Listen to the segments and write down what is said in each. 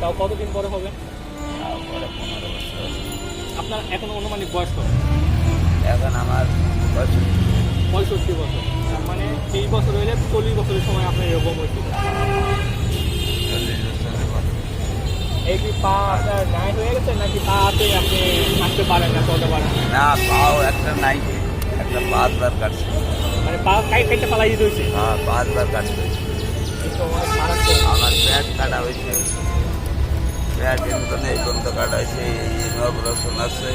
তাও কতদিন পরে হবে? তারপরে পনেরো বছর আপনার এখন অনুমানিক বয়স কত? এখন আমার বয়স পঁয়ষট্টি বছর। তার মানে তেইশ বছর হইলে চল্লিশ বছরের সময় আপনার এরকম হয়েছিল। এই কি পা আপনার নাই হয়ে গেছে নাকি পাতে আপনি হাঁটতে পারেন না চলতে পারেন না? পাও একটা নাই একটা পাঁচবার কাটছে। মানে পা পালাই দিতে হয়েছে? হ্যাঁ পাঁচবার মারাত্মক প্যাট কাটা হয়েছে। প্যাট এখানে এই পর্যন্ত কাটা হয়েছে এই অপারেশন আছে।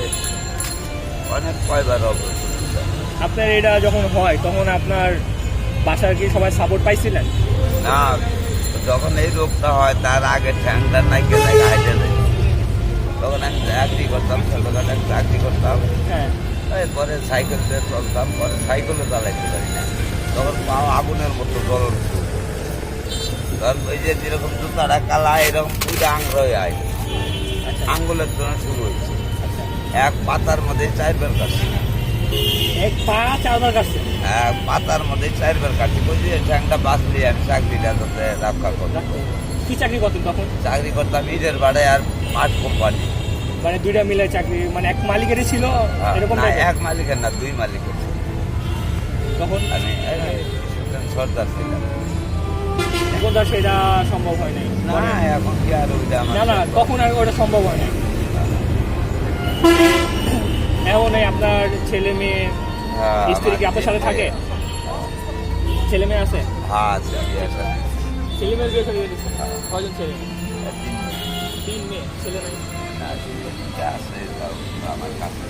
অনেক কয়বার অপারেশন আপনার এটা যখন হয় তখন আপনার বাসার কি সবাই সাপোর্ট পাইছিলেন? না যখন এই রোগটা হয় তার আগে ঠ্যাংটা নাই গেলে হাইটে নেই তখন আমি চাকরি করতাম একটা চাকরি করতাম। হ্যাঁ। এরপরে সাইকেল দিয়ে চলতাম পরে সাইকেলও চালাইতে পারি না তখন আগুনের মতো জ্বলন। শুরু করে। তখন ওই যে যেরকম জুতাটা কালা এরকম দুইটা আঙ্গুল আয়। আঙ্গুলের জন্য শুরু হয়েছে। আচ্ছা। এক পাতার মধ্যে চারবার কাটছি। এক পা চারবার কাটছে? এক পাতার মধ্যে চারবার কাটছি। বুঝলি ঠ্যাংটা বাঁচলি আমি চাকরিটা যাতে রক্ষা করতাম কি চাকরি করতেন তখন? চাকরি করতাম ঈদের বাড়ে আর পাট কোম্পানি। মানে দুইটা মিলে চাকরি মানে এক মালিকেরই ছিল এরকম না এক মালিকের না দুই মালিকের। তখন? আমি সর্দার ছিলাম। তো সেটা সম্ভব হয় নাই। না এখন কি আর ওইটা না না তখন আর ওটা সম্ভব হয় না এখন এই আপনার ছেলে মেয়ে হ্যাঁ, স্ত্রী কি আপনার সাথে থাকে? ছেলে মেয়ে আছে? হ্যাঁ শাদী। ছেলে মেয়ের বিয়ে করে হ্যাঁ। কজন ছেলে? আর তিন মেয়ে। মেয়ে ছেলে নাই তিনটে আছে, আমার কাছে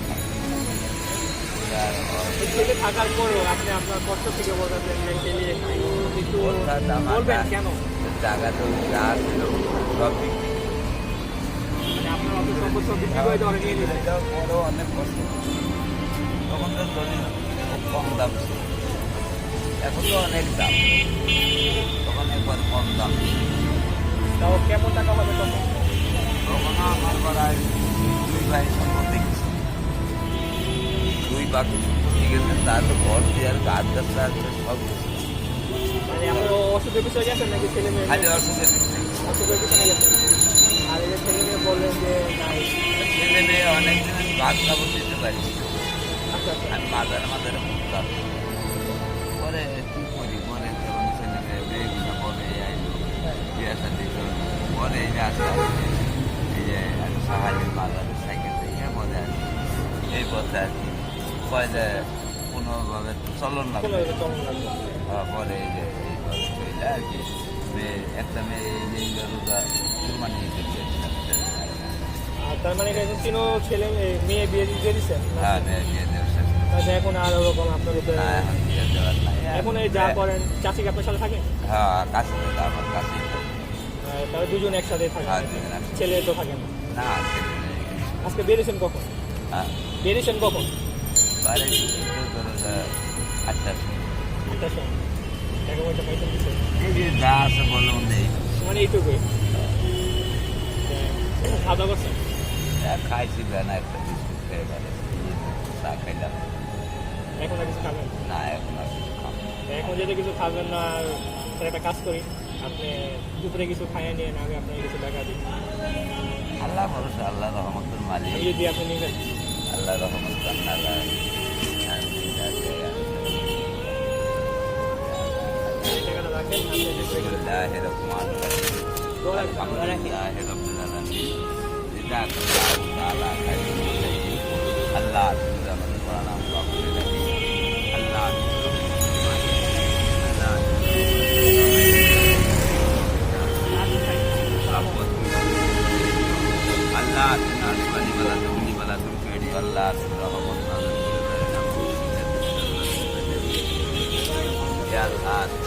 ছেলে থাকার পরেও আপনি আপনার কষ্ট থেকে একটু অর্থাৎ আমার বলবেন কেন? জায়গা তো যা ছিল সব বিক্রি। মানে আপনার অত সম্পদ সব বিক্রি করে দেওয়ার নিয়ে নিলেন। এটাও বড় অনেক কষ্ট। তখন তো জমি খুব কম দাম ছিল। এখন তো অনেক দাম। তখন একবার কম দাম। তাও কেমন টাকা হবে তখন তখন? বাকি গেছে তার তো ঘর দেওয়ার গাছ গাছ আছে সব গেছে। অসুখের বিষয়ে গেছেন নাকি ছেলে মেয়ে? খালি অসুখের গেছে। আর এই যে ছেলে মেয়ে বললেন যে ছেলে মেয়ে অনেক আমি ভাত খাবার দিতে পারি। আচ্ছা আচ্ছা। আমি মাজারে মাজারে ঘুরতাম পরে কি করি? পরে যখন ছেলে মেয়ে মেয়েগুলো পরে আইলো। বিয়ে শাদি পরে এই যে আসতে এই যে সাহায্যের মাজারে সাইকেল থেকে পরে আসি। এই পথে আর কি কয় যে কোনোভাবে চলন না চলন লাগবে। পরে এই যে এইভাবে আর কি মেয়ে একটা মেয়ে এই যে রোজা কুরবানি তার মানে এখন তিনও ছেলে মেয়ে- বিয়ে দিয়ে দিচ্ছেন হ্যাঁ মেয়ে বিয়ে দেওয়ার সাথে এখন আর ওরকম আপনার উপরে না এখন এই যা করেন চাষি আপনার সাথে থাকে? হ্যাঁ কাছে আমার দুজন একসাথে হ্যাঁ, ছেলে তো থাকে না। আজকে বেরিয়েছেন কখন? হ্যাঁ। বেরিয়েছেন কখন? ধরো যে যে যা আছে বলল নেই মানে খাওয়া করছেন খাইছি বেনা একটা বিস্কুট খেয়ে বাইরে চা খাইলাম এখন আর কিছু খাবেন না এখন আর কিছু খাব না। এখন যদি কিছু খাবেন না তাহলে একটা কাজ করি আপনি দুপুরে কিছু খাইয়ে নিয়ে আমি আপনাকে কিছু টাকা দিই আল্লাহ ভরসা আল্লাহ রহমতুল মালিক যদি আপনি নিবেন আল্লাহ রহমত আল্লাহ হ্যাঁ, ঠিক আছে। এই টাকাটা রাখেন আপনি দেখবেন। বিসমিল্লাহির রহমানির রহিম। ফেড়ি আল্লাহ তুমি রহমত আল্লাহ